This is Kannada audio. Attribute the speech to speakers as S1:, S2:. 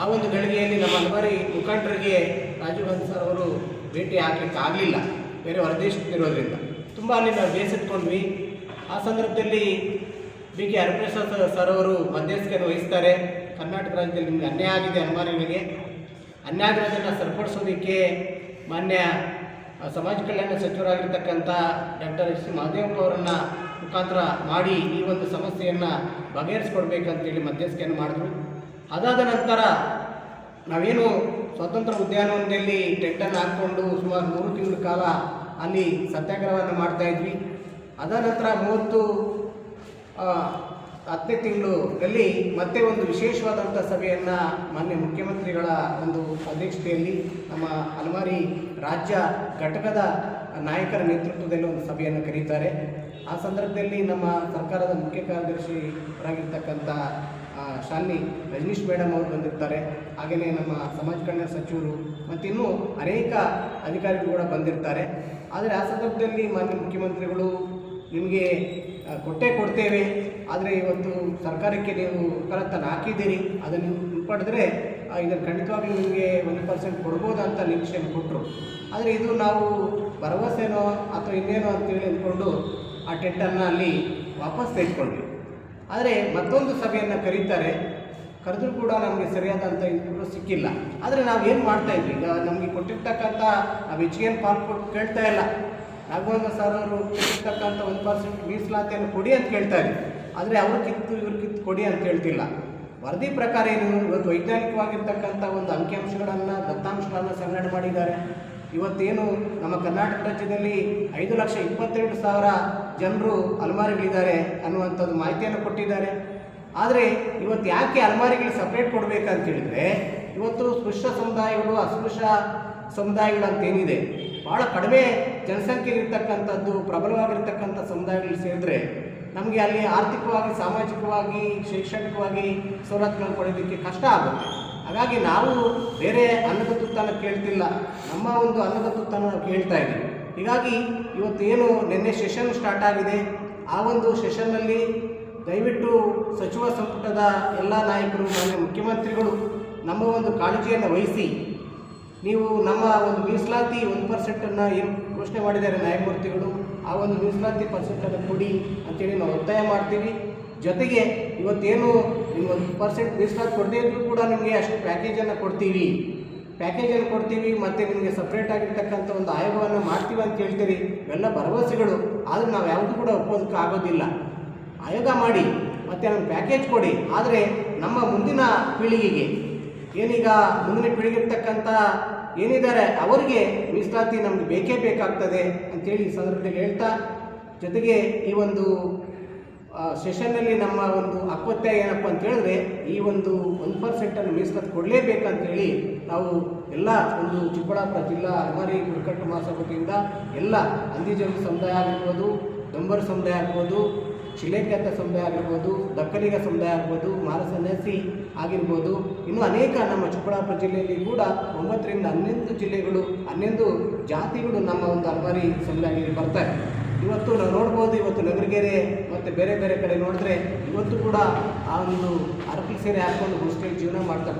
S1: ಆ ಒಂದು ಗಳಿಗೆಯಲ್ಲಿ ನಮ್ಮ ಹಲವಾರು ಮುಖಂಡರಿಗೆ ರಾಜೀವ್ ಗಾಂಧಿ ಸರ್ ಅವರು ಭೇಟಿ ಹಾಕಲಿಕ್ಕೆ ಆಗಲಿಲ್ಲ. ಬೇರೆ ಹೊರದೇಶಕ್ಕಿರೋದ್ರಿಂದ ತುಂಬ ಅಲ್ಲಿ ನಾವು ಬೇಸತ್ಕೊಂಡ್ವಿ. ಆ ಸಂದರ್ಭದಲ್ಲಿ ಬಿ ಕೆ ಹರಿಪ್ರಸಾದ್ ಸರ್ ಅವರು ಮಧ್ಯಸ್ಥಿಕೆಯನ್ನು ವಹಿಸ್ತಾರೆ. ಕರ್ನಾಟಕ ರಾಜ್ಯದಲ್ಲಿ ನಿಮಗೆ ಅನ್ಯಾಯ ಆಗಿದೆ ಅನುಮಾನಿಗಳಿಗೆ ಅನ್ಯಾಯ ಆಗಿರೋದನ್ನು ಸರಿಪಡಿಸೋದಕ್ಕೆ ಮಾನ್ಯ ಸಮಾಜ ಕಲ್ಯಾಣ ಸಚಿವರಾಗಿರ್ತಕ್ಕಂಥ ಡಾಕ್ಟರ್ ಎಸ್ ಸಿ ಮಹದೇವಪ್ಪ ಅವರನ್ನು ಮುಖಾಂತರ ಮಾಡಿ ಈ ಒಂದು ಸಮಸ್ಯೆಯನ್ನು ಬಗೆಹರಿಸ್ಕೊಡ್ಬೇಕಂತೇಳಿ ಮಧ್ಯಸ್ಥಿಕೆಯನ್ನು ಮಾಡಿದ್ರು. ಅದಾದ ನಂತರ ನಾವೇನು ಸ್ವತಂತ್ರ ಉದ್ಯಾನವನದಲ್ಲಿ ಟೆಂಟನ್ನು ಹಾಕ್ಕೊಂಡು ಸುಮಾರು ಮೂರು ತಿಂಗಳ ಕಾಲ ಅಲ್ಲಿ ಸತ್ಯಾಗ್ರಹವನ್ನು ಮಾಡ್ತಾ ಇದ್ವಿ. ಅದಾದ ನಂತರ ಮೂವತ್ತು ಹತ್ತನೇ ತಿಂಗಳಲ್ಲಿ ಮತ್ತೆ ಒಂದು ವಿಶೇಷವಾದಂಥ ಸಭೆಯನ್ನು ಮಾನ್ಯ ಮುಖ್ಯಮಂತ್ರಿಗಳ ಒಂದು ಅಧ್ಯಕ್ಷತೆಯಲ್ಲಿ ನಮ್ಮ ಹಲವಾರಿ ರಾಜ್ಯ ಘಟಕದ ನಾಯಕರ ನೇತೃತ್ವದಲ್ಲಿ ಒಂದು ಸಭೆಯನ್ನು ಕರೀತಾರೆ. ಆ ಸಂದರ್ಭದಲ್ಲಿ ನಮ್ಮ ಸರ್ಕಾರದ ಮುಖ್ಯ ಕಾರ್ಯದರ್ಶಿಯವರಾಗಿರ್ತಕ್ಕಂಥ ಶಾಲಿನಿ ರಜನೀಶ್ ಮೇಡಮ್ ಅವರು ಬಂದಿರ್ತಾರೆ. ಹಾಗೆಯೇ ನಮ್ಮ ಸಮಾಜ ಕಲ್ಯಾಣ ಸಚಿವರು ಮತ್ತಿನ್ನೂ ಅನೇಕ ಅಧಿಕಾರಿಗಳು ಕೂಡ ಬಂದಿರ್ತಾರೆ. ಆದರೆ ಆ ಸಂದರ್ಭದಲ್ಲಿ ಮಾನ್ಯ ಮುಖ್ಯಮಂತ್ರಿಗಳು ನಿಮಗೆ ಕೊಟ್ಟೇ ಕೊಡ್ತೇವೆ. ಆದರೆ ಇವತ್ತು ಸರ್ಕಾರಕ್ಕೆ ನೀವು ಕಲತನ ಹಾಕಿದ್ದೀರಿ. ಅದನ್ನು ಹಿಂಪಡೆದ್ರೆ ಪಡೆದ್ರೆ ಇದನ್ನು ಖಂಡಿತವಾಗಿಯೂ ನಿಮಗೆ ಒಂದು ಪರ್ಸೆಂಟ್ ಕೊಡ್ಬೋದು ಅಂತ ನಿರೀಕ್ಷೆಯನ್ನು ಕೊಟ್ಟರು. ಆದರೆ ಇದು ನಾವು ಭರವಸೆನೋ ಅಥವಾ ಇನ್ನೇನೋ ಅಂತೇಳಿ ಅಂದ್ಕೊಂಡು ಆ ಟೆಂಟನ್ನು ಅಲ್ಲಿ ವಾಪಸ್ ತೆಗೆದುಕೊಂಡ್ವಿ. ಆದರೆ ಮತ್ತೊಂದು ಸಭೆಯನ್ನು ಕರೀತಾರೆ. ಕರೆದ್ರೂ ಕೂಡ ನಮಗೆ ಸರಿಯಾದಂಥ ಇದು ಸಿಕ್ಕಿಲ್ಲ. ಆದರೆ ನಾವು ಏನು ಮಾಡ್ತಾ ಇದ್ವಿ? ಈಗ ನಮಗೆ ಕೊಟ್ಟಿರ್ತಕ್ಕಂಥ, ನಾವು ಹೆಚ್ಚಿಗೇನು ಪಾಲ್ ಕೊಟ್ಟು ಕೇಳ್ತಾ ಇಲ್ಲ. ರಾಘವೇಂದ್ರ ಸರ್ ಅವರು ಕೊಟ್ಟಿರ್ತಕ್ಕಂಥ ಒಂದು ಪರ್ಸೆಂಟ್ ಮೀಸಲಾತಿಯನ್ನು ಕೊಡಿ ಅಂತ ಕೇಳ್ತಾ ಇದ್ವಿ. ಆದರೆ ಅವ್ರು ಕಿತ್ತು, ಇವ್ರು ಕಿತ್ತು ಕೊಡಿ ಅಂತ ಹೇಳ್ತಿಲ್ಲ. ವರದಿ ಪ್ರಕಾರ ಏನು? ಇವತ್ತು ವೈಜ್ಞಾನಿಕವಾಗಿರ್ತಕ್ಕಂಥ ಒಂದು ಅಂಕಿಅಂಶಗಳನ್ನು, ದತ್ತಾಂಶಗಳನ್ನು ಸಂಗ್ರಹಣೆ ಮಾಡಿದ್ದಾರೆ. ಇವತ್ತೇನು ನಮ್ಮ ಕರ್ನಾಟಕ ರಾಜ್ಯದಲ್ಲಿ ಐದು ಲಕ್ಷ ಇಪ್ಪತ್ತೆರಡು ಸಾವಿರ ಜನರು ಅಲ್ಮಾರಿಗಳಿದ್ದಾರೆ ಅನ್ನುವಂಥದ್ದು ಮಾಹಿತಿಯನ್ನು ಕೊಟ್ಟಿದ್ದಾರೆ. ಆದರೆ ಇವತ್ತು ಯಾಕೆ ಅಲ್ಮಾರಿಗಳು ಸಪ್ರೇಟ್ ಕೊಡಬೇಕಂತ ಹೇಳಿದರೆ, ಇವತ್ತು ಸ್ಪೃಶ್ಯ ಸಮುದಾಯಗಳು ಅಸ್ಪೃಶ್ಯ ಸಮುದಾಯಗಳು ಅಂತ ಏನಿದೆ ಭಾಳ ಕಡಿಮೆ ಜನಸಂಖ್ಯೆಯಲ್ಲಿರ್ತಕ್ಕಂಥದ್ದು, ಪ್ರಬಲವಾಗಿರ್ತಕ್ಕಂಥ ಸಮುದಾಯಗಳು ಸೇರಿದ್ರೆ ನಮಗೆ ಅಲ್ಲಿ ಆರ್ಥಿಕವಾಗಿ, ಸಾಮಾಜಿಕವಾಗಿ, ಶೈಕ್ಷಣಿಕವಾಗಿ ಸವಲತ್ತುಗಳನ್ನು ಪಡೆಯೋದಕ್ಕೆ ಕಷ್ಟ ಆಗುತ್ತೆ. ಹಾಗಾಗಿ ನಾವು ಬೇರೆ ಅನ್ನದ ತುತ್ತನ್ನು ಕೇಳ್ತಿಲ್ಲ. ನಮ್ಮ ಒಂದು ಅನ್ನದ ತುತ್ತನ್ನು ನಾವು ಕೇಳ್ತಾ ಇದ್ದೀವಿ ಹೀಗಾಗಿ ಇವತ್ತೇನು ನಿನ್ನೆ ಸೆಷನ್ ಸ್ಟಾರ್ಟ್ ಆಗಿದೆ. ಆ ಒಂದು ಸೆಷನ್ನಲ್ಲಿ ದಯವಿಟ್ಟು ಸಚಿವ ಸಂಪುಟದ ಎಲ್ಲ ನಾಯಕರು, ಮಾನ್ಯ ಮುಖ್ಯಮಂತ್ರಿಗಳು ನಮ್ಮ ಒಂದು ಕಾಳಜಿಯನ್ನು ವಹಿಸಿ, ನೀವು ನಮ್ಮ ಒಂದು ಮೀಸಲಾತಿ ಒಂದು ಪರ್ಸೆಂಟನ್ನು ಏನು ಘೋಷಣೆ ಮಾಡಿದ್ದಾರೆ ನ್ಯಾಯಮೂರ್ತಿಗಳು, ಆ ಒಂದು ಮೀಸಲಾತಿ ಪರ್ಸೆಂಟನ್ನು ಕೊಡಿ ಅಂತೇಳಿ ನಾವು ಒತ್ತಾಯ ಮಾಡ್ತೀವಿ. ಜೊತೆಗೆ ಇವತ್ತೇನು ನಿಮ್ಗೆ ಒಂದು ಪರ್ಸೆಂಟ್ ಮೀಸಲಾತಿ ಕೊಡದೇ ಇದ್ರೂ ಕೂಡ ನಿಮಗೆ ಅಷ್ಟು ಪ್ಯಾಕೇಜನ್ನು ಕೊಡ್ತೀವಿ. ಪ್ಯಾಕೇಜನ್ನು ಕೊಡ್ತೀವಿ ಮತ್ತು ನಿಮಗೆ ಸಪ್ರೇಟ್ ಆಗಿರ್ತಕ್ಕಂಥ ಒಂದು ಆಯೋಗವನ್ನು ಮಾಡ್ತೀವಿ ಅಂತ ಹೇಳ್ತೀರಿ. ಇವೆಲ್ಲ ಭರವಸೆಗಳು. ಆದರೆ ನಾವು ಯಾವುದು ಕೂಡ ಒಪ್ಪೋದಕ್ಕೆ ಆಗೋದಿಲ್ಲ. ಆಯೋಗ ಮಾಡಿ, ಮತ್ತು ನಮ್ಗೆ ಪ್ಯಾಕೇಜ್ ಕೊಡಿ. ಆದರೆ ನಮ್ಮ ಮುಂದಿನ ಪೀಳಿಗೆಗೆ, ಏನೀಗ ಮುಂದಿನ ಪೀಳಿಗೆ ಇರ್ತಕ್ಕಂಥ ಏನಿದ್ದಾರೆ, ಅವರಿಗೆ ಮೀಸಲಾತಿ ನಮಗೆ ಬೇಕೇ ಬೇಕಾಗ್ತದೆ ಅಂತೇಳಿ ಈ ಸಂದರ್ಭದಲ್ಲಿ ಹೇಳ್ತಾ, ಜೊತೆಗೆ ಈ ಒಂದು ಸೆಷನ್ನಲ್ಲಿ ನಮ್ಮ ಒಂದು ಅಕ್ವತ್ಯ ಏನಪ್ಪ ಅಂತ ಹೇಳಿದ್ರೆ, ಈ ಒಂದು ಒಂದು ಪರ್ಸೆಂಟನ್ನು ಮೀಸಲಾತಿ ಕೊಡಲೇಬೇಕಂತೇಳಿ ನಾವು ಎಲ್ಲ ಒಂದು ಚಿಕ್ಕಬಳ್ಳಾಪುರ ಜಿಲ್ಲಾ ಅಲ್ಮಾರಿ ಬುಡಕಟ್ಟು ಮಹಾಸಭೆಯಿಂದ ಎಲ್ಲ ಅಂದಿಜನ ಸಮುದಾಯ ಆಗಿರ್ಬೋದು, ಡಂಬರ್ ಸಮುದಾಯ ಆಗ್ಬೋದು ಶಿಲೇಖ್ಯಾತ ಸಮುದಾಯ ಆಗಿರ್ಬೋದು ದಕ್ಕಲಿಗ ಸಮುದಾಯ ಆಗ್ಬೋದು ಮಾರಸನ್ಯಾಸಿ ಆಗಿರ್ಬೋದು, ಇನ್ನು ಅನೇಕ ನಮ್ಮ ಚಿಕ್ಕಬಳ್ಳಾಪುರ ಜಿಲ್ಲೆಯಲ್ಲಿ ಕೂಡ ಒಂಬತ್ತರಿಂದ ಹನ್ನೊಂದು ಜಿಲ್ಲೆಗಳು, ಹನ್ನೊಂದು ಜಾತಿಗಳು ನಮ್ಮ ಒಂದು ಅಲ್ಮಾರಿ ಸಮುದಾಯದಲ್ಲಿ ಬರ್ತಾರೆ ಇವತ್ತು ನಾವು ನೋಡ್ಬೋದು, ಇವತ್ತು ನಗರಗೆರೆ ಮತ್ತು ಬೇರೆ ಬೇರೆ ಕಡೆ ನೋಡಿದ್ರೆ ಇವತ್ತು ಕೂಡ ಆ ಒಂದು ಅರ್ಪಿ ಸೀರೆ ಹಾಕ್ಕೊಂಡು ಹೋಸ್ಟೆಲ್ ಜೀವನ ಮಾಡ್ತಾ